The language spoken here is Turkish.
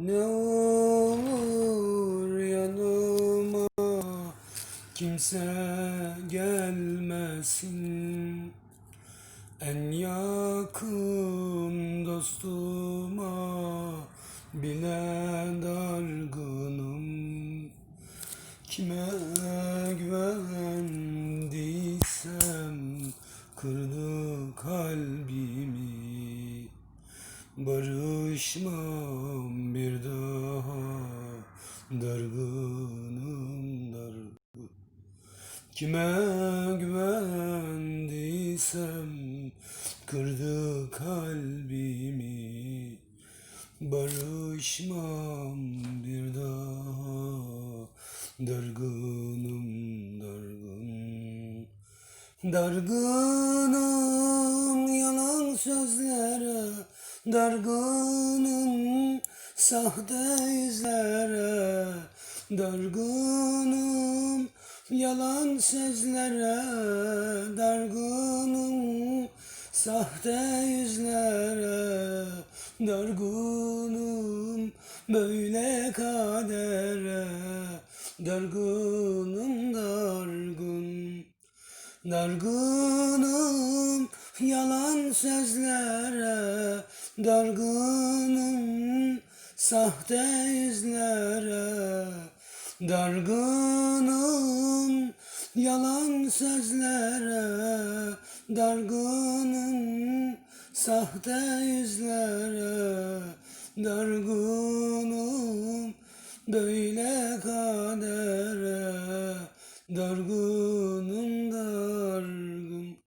Ne olur yanıma kimse gelmesin. En yakın dostuma bile dargınım. Kime güvendiysem kırdı kalbimi Barışmam bir daha dargınım dargın. Kime güvendiysem kırdı kalbimi. Barışmam bir daha dargınım dargın. Dargınım yalan sözlere Dargınım sahte yüzlere Dargınım yalan sözlere Dargınım sahte yüzlere Dargınım böyle kadere Dargınım dargın Dargınım yalan sözlere Dargınım sahte yüzlere Dargınım. Yalan sözlere Dargınım sahte yüzlere Dargınım. Böyle kadere Dargınım dargın